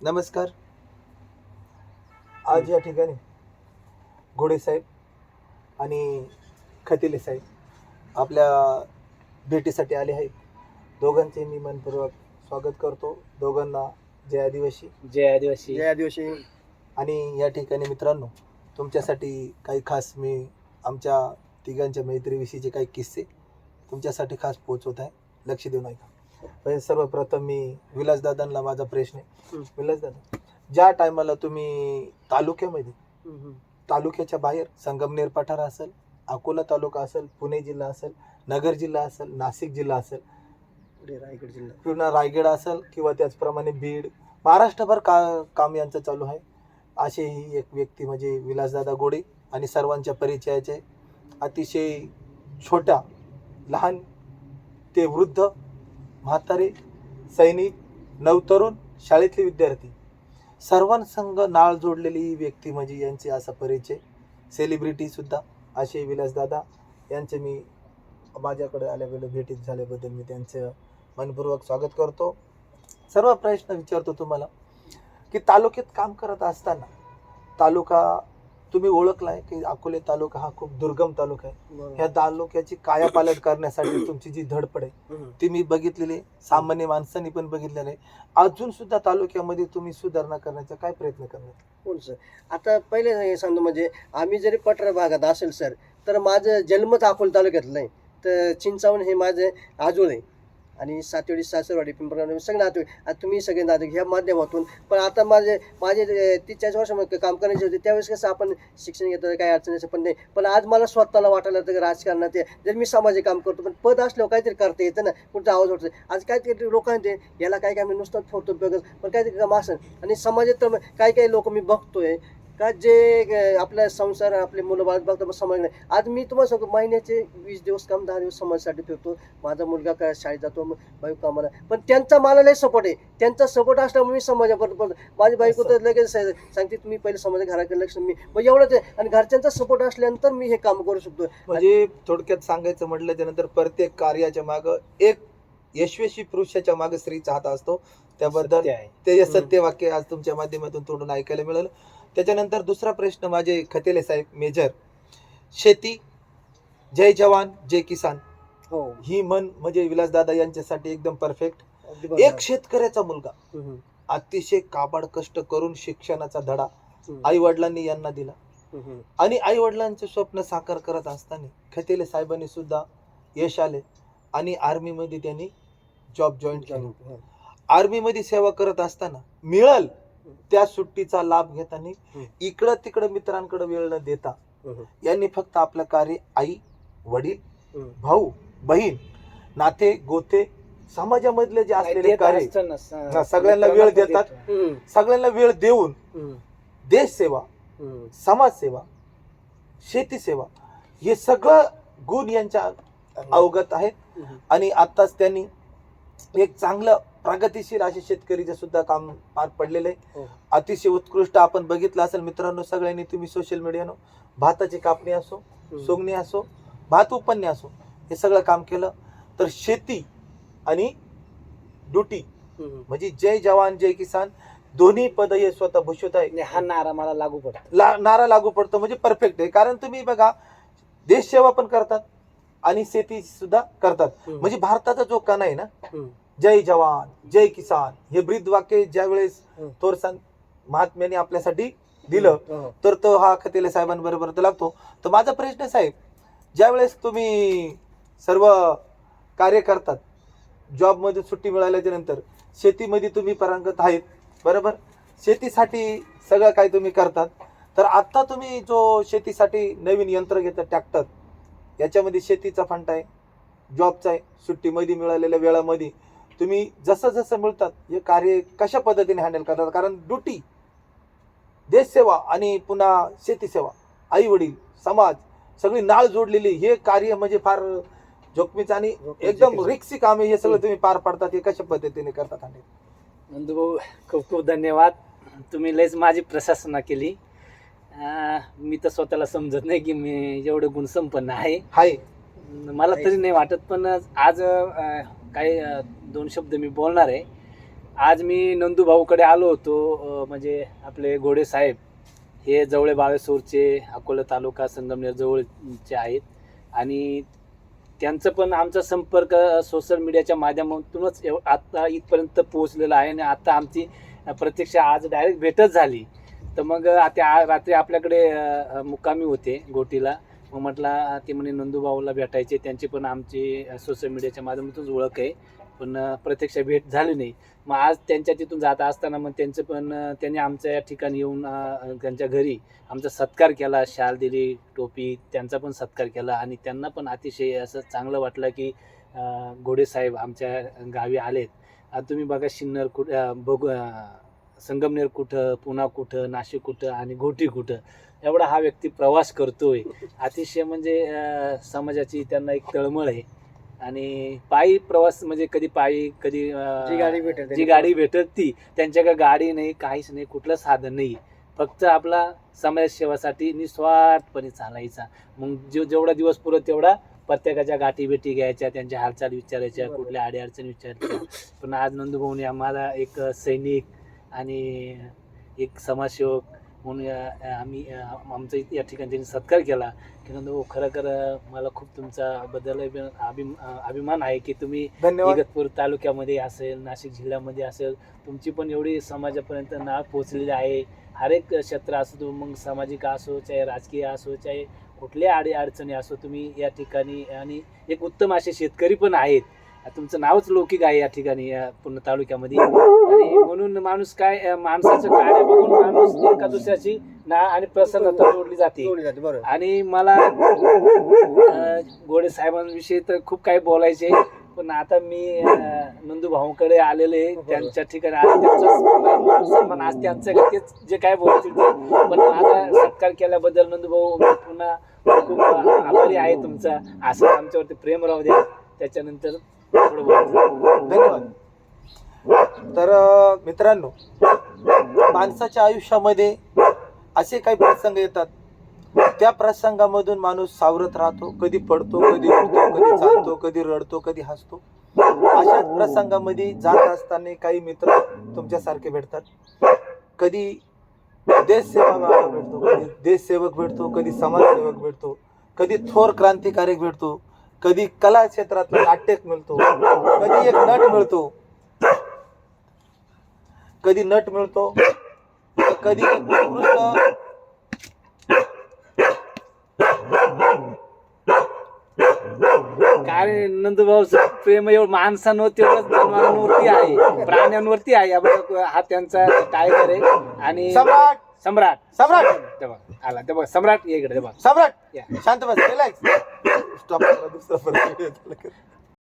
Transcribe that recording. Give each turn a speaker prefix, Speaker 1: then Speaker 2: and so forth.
Speaker 1: नमस्कार. आज या ठिकाणी घोडे साहेब आणि खतिले साहेब आपल्या भेटीसाठी आले आहेत. दोघांचे मी मनपूर्वक स्वागत करतो. दोघांना जय आदिवासी.
Speaker 2: जय आदिवासी.
Speaker 3: जय आदिवासी.
Speaker 1: आणि या ठिकाणी मित्रांनो तुमच्यासाठी काही खास मी आमच्या तिघांच्या मैत्रीविषयीचे काही किस्से तुमच्यासाठी खास पोचवत आहे. लक्ष देऊ नका. पहिले सर्वप्रथम मी विलासदादांना माझा प्रश्न आहे. विलासदादा ज्या टायमाला तुम्ही तालुक्यामध्ये तालुक्याच्या बाहेर संगमनेर पठार असेल अकोला तालुका असेल पुणे जिल्हा असेल नगर जिल्हा असेल नाशिक जिल्हा असेल
Speaker 3: रायगड जिल्हा.
Speaker 1: पूर्ण रायगड असेल किंवा त्याचप्रमाणे बीड महाराष्ट्रभर का काम यांचं चालू आहे. असे ही एक व्यक्ती म्हणजे विलासदादा गोडे आणि सर्वांच्या परिचयाचे अतिशय छोट्या लहान ते वृद्ध म्हातारे सैनिक नवतरुण शाळेतले विद्यार्थी. सर्वांसंग नाळ जोडलेली ही व्यक्ती म्हणजे यांचे असा परिचय. सेलिब्रिटीसुद्धा असे विलासदादा यांचे मी माझ्याकडे आल्याबद्दल भेटीत झाल्याबद्दल मी त्यांचं मनपूर्वक स्वागत करतो. सर्व प्रश्न विचारतो तुम्हाला की तालुक्यात काम करत असताना तालुका तुम्ही ओळखलाय की अकोले तालुका हा खूप दुर्गम तालुका आहे. ह्या तालुक्याची कायापालट करण्यासाठी तुमची जी धडपड आहे. ती मी बघितलेली आहे. सामान्य माणसांनी पण बघितलेलं आहे. अजून सुद्धा तालुक्यामध्ये तुम्ही सुधारणा करण्याचा काय प्रयत्न करणार?
Speaker 3: सर? आता पहिले हे सांगतो म्हणजे आम्ही जरी पठार भागात असेल सर तर माझं जन्मच अकोल तालुक्यातलं आहे. तर चिंचावण हे माझं आजोळ आहे. आणि सातवडी सासरवाडी पिंपळगाव सगळे नातू आता तुम्ही सगळे नातू ह्या माध्यमातून. पण आता माझे माझे तीस चाळीस वर्ष काम करायचे होते त्यावेळेस कसं आपण शिक्षण घेतो काही अडचण असं पण नाही. पण आज मला स्वतःला वाटायला लागतं राजकारणात आहे. जर मी सामाजिक काम करतो पण पद असल्यावर काहीतरी करता येतं ना. कुठं आवाज वाटतो. आज काहीतरी लोकांना ते याला काय काय मी नुसतं फोडतो बघत पण काहीतरी काम असं. आणि समाजात तर काही काही लोक मी बघतोय. का जे अं, आपला संसार आपले मुलं बाळ बघतो समाज नाही. आज मी तुम्हाला सांगतो महिन्याचे वीस दिवस काम दहा दिवस समाजासाठी फिरतो. माझा मुलगा काय शाळेत जातो बायको कामाला. पण त्यांचा मला लय सपोर्ट आहे. त्यांचा सपोर्ट असल्यामुळे मी समाजाबरोबर पडतो माझी बायको तर लगेच सांगते तुम्ही पहिले समाजा घराकडे लक्ष मी मग एवढंच आहे. आणि घरच्यांचा सपोर्ट असल्यानंतर मी हे काम करू शकतो.
Speaker 1: म्हणजे थोडक्यात सांगायचं म्हटलं त्यानंतर प्रत्येक कार्याच्या माग एक यशस्वी पुरुषाच्या माग स्त्रीचा हात असतो. त्याबद्दल ते. सत्य वाक्य आज तुमच्या माध्यमातून तोडून ऐकायला मिळालं. त्याच्यानंतर दुसरा प्रश्न माझे खतेले साहेब मेजर. शेती जय जवान जय किसान.
Speaker 3: हो.
Speaker 1: ही मन म्हणजे विलासदादा यांच्यासाठी एकदम परफेक्ट. एक शेतकऱ्याचा मुलगा. अतिशय काबाड कष्ट करून शिक्षणाचा धडा आई वडिलांनी यांना दिला. आणि आई वडिलांचे स्वप्न साकार करत असताना खतेले साहेबांनी सुद्धा यश आले आणि आर्मीमध्ये त्यांनी जॉब जॉईन केला. आर्मीमध्ये सेवा करत असताना मिळल त्या सुट्टीचा लाभ घेताना. इकडं तिकडं मित्रांकडे वेळ न देता यांनी फक्त आपलं कार्य आई वडील. भाऊ बहीण नाते गोते समाजामधले जे असलेले कार्य सगळ्यांना वेळ देतात. सगळ्यांना वेळ देऊन देश सेवा. समाजसेवा शेती सेवा हे सगळं गुण यांच्या अवगत आहेत. आणि आताच त्यांनी एक चांगलं प्रगतिशील असे शेतकरीचे सुद्धा काम पार पडलेले आहे
Speaker 3: हो.
Speaker 1: अतिशय उत्कृष्ट आपण बघितलं असेल मित्रांनो सगळ्यांनी तुम्ही सोशल मीडियानं भाताची कापणी असो. सोंगणी असो भात उत्पन्न असो हे सगळं काम केलं तर शेती आणि ड्युटी. म्हणजे जय जवान जय किसान दोन्ही पद हे स्वतः भूषवत आहे
Speaker 2: हा नारा मला लागू पडतो
Speaker 1: ला नारा लागू पडतो म्हणजे परफेक्ट आहे कारण तुम्ही बघा देश सेवा पण करतात आणि शेती सुद्धा करतात. म्हणजे भारताचा जो कणा आहे ना. जय जवान जय किसान हे ब्रीद वाक्य ज्या वेळेस
Speaker 3: हम्म.
Speaker 1: थोर महात्म्याने आपल्यासाठी दिलं
Speaker 3: हो.
Speaker 1: तर तो हा खतेले साहेबांबरोबर तर लागतो तर माझा प्रश्न साहेब ज्यावेळेस तुम्ही सर्व कार्य करतात जॉबमध्ये सुट्टी मिळाल्याच्या नंतर शेतीमध्ये तुम्ही परांगत आहेत बरोबर शेतीसाठी सगळं काही तुम्ही करतात तर आत्ता तुम्ही जो शेतीसाठी नवीन यंत्र घेतात ट्रॅक्टर याच्यामध्ये शेतीचा फंड आहे जॉबचा आहे सुट्टीमध्ये मिळालेल्या वेळामध्ये तुम्ही जसं जसं मिळतात हे कार्य कशा पद्धतीने हँडल करतात? कारण ड्युटी देशसेवा आणि पुन्हा शेतीसेवा आई वडील समाज सगळी नाळ जोडलेली हे कार्य म्हणजे फार जोखमीचं आणि एकदम. रिक्सी काम हे सगळं तुम्ही पार पाडतात हे कशा पद्धतीने करतात आणि?
Speaker 2: नंदूभाऊ खूप खूप धन्यवाद. तुम्ही लयच माझी प्रशासना केली. मी तर स्वतःला समजत नाही की मी एवढं गुण संपन्न आहे.
Speaker 1: हाय
Speaker 2: मला तरी नाही. वाटत पण आज काही दोन शब्द मी बोलणार आहे. आज मी नंदूभाऊकडे आलो होतो म्हणजे आपले घोडे साहेब हे जवळे बाळेसूरचे अकोला तालुका संगमनेर जवळचे आहेत. आणि त्यांचं पण आमचा संपर्क सोशल मीडियाच्या माध्यमातूनच एव- इथपर्यंत पोहोचलेला आहे. आणि आत्ता आमची प्रत्यक्ष आज डायरेक्ट भेटच झाली. तर मग आता रात्री आपल्याकडे मुक्कामी होते गोटीला. मग म्हटलं ते म्हणे नंदूभाऊला भेटायचे त्यांची पण आमची सोशल मीडियाच्या माध्यमातूनच ओळख आहे. पण प्रत्यक्ष भेट झाली नाही. मग आज त्यांच्या तिथून जात असताना मग त्यांचं पण त्यांनी आमच्या या ठिकाणी येऊन त्यांच्या घरी आमचा सत्कार केला. शाल दिली टोपी त्यांचा पण सत्कार केला. आणि त्यांना पण अतिशय असं चांगलं वाटलं की घोडेसाहेब घोडे साहेब आमच्या गावी आलेत. आता तुम्ही बघा शिन्नर कुठं बघू संगमनेर कुठं पुणा कुठं नाशिक कुठं आणि घोटी कुठं. एवढा हा व्यक्ती प्रवास करतोय. अतिशय म्हणजे समाजाची त्यांना एक तळमळ आहे. आणि पायी प्रवास म्हणजे कधी पायी कधी
Speaker 3: जी गाडी भेटेल
Speaker 2: जी गाडी भेटत ती त्यांच्याकडे गाडी नाही काहीच नाही कुठलं साधन नाही. फक्त आपला समाजसेवासाठी निस्वार्थपणे चालायचा. मग जो जेवढा दिवस पुरत तेवढा प्रत्येकाच्या गाठी भेटी घ्यायच्या त्यांच्या हालचाल विचारायच्या. कुठल्या अडीअडचणी विचारायच्या. पण आज नंदुभाऊने आम्हाला एक सैनिक आणि एक समाजसेवक म्हणून या- आम्ही आमचा इथे या ठिकाणी त्यांनी सत्कार केला. की नंदुभाऊ खरं खरं मला खूप तुमचा बद्दल अभिम अभिमान आहे की तुम्ही इगतपूर तालुक्यामध्ये असेल नाशिक जिल्ह्यामध्ये असेल तुमची पण एवढी समाजापर्यंत नाव पोहोचलेली आहे. हर एक क्षेत्र असो तो मग सामाजिक असो चाहे राजकीय असो चाहे कुठल्या अडी अडचणी असो तुम्ही या ठिकाणी आणि एक उत्तम असे शेतकरी पण आहेत. तुमचं नावच लौकिक आहे या ठिकाणी या पूर्ण तालुक्यामध्ये. म्हणून माणूस काय माणसाचं कार्य बघून माणूस एका दुसऱ्याची ना आणि प्रसन्नता जोडली जाते. आणि मला गोडे साहेबांविषयी तर खूप काही बोलायचे पण आता मी नंदू भाऊकडे आलेले त्यांच्या ठिकाणी आज त्यांचा सन्मान आज त्यांचं तेच जे काय बोलतील पण माझा सत्कार केल्याबद्दल नंदू भाऊ पुन्हा खूप आभारी आहे तुमचा. असं आमच्यावरती प्रेम राहू द्या. त्याच्यानंतर थोडं
Speaker 1: धन्यवाद. तर मित्रांनो माणसाच्या आयुष्यामध्ये असे काही प्रसंग येतात. त्या प्रसंगामधून माणूस सावरत राहतो कधी पडतो कधी उठतो कधी चालतो कधी रडतो कधी हसतो. अशाच प्रसंगामध्ये जात असताना काही मित्र तुमच्यासारखे भेटतात. कधी देशसेवा सेवा भेटतो कधी देशसेवक भेटतो कधी समाजसेवक भेटतो कधी थोर क्रांतिकारक भेटतो कधी कला क्षेत्रातला नाट्यक मिळतो कधी एक नट मिळतो. कधी नट मिळतो तर कधी उत्कृष्ट
Speaker 2: काय नंदभाऊचं प्रेम एवढं माणसांवर तेवढंच जनावरांवरती आहे. प्राण्यांवरती आहे. या बघा, हा त्यांचा टायगर आहे. आणि
Speaker 1: सम्राट!
Speaker 2: सम्राट.
Speaker 1: सम्राट!
Speaker 2: ते बघ, आला ते बघ सम्राट ये इकडे बघ.
Speaker 1: सम्राट!
Speaker 2: या.
Speaker 1: शांत बस रिलॅक्स स्टॉप दुसरा परत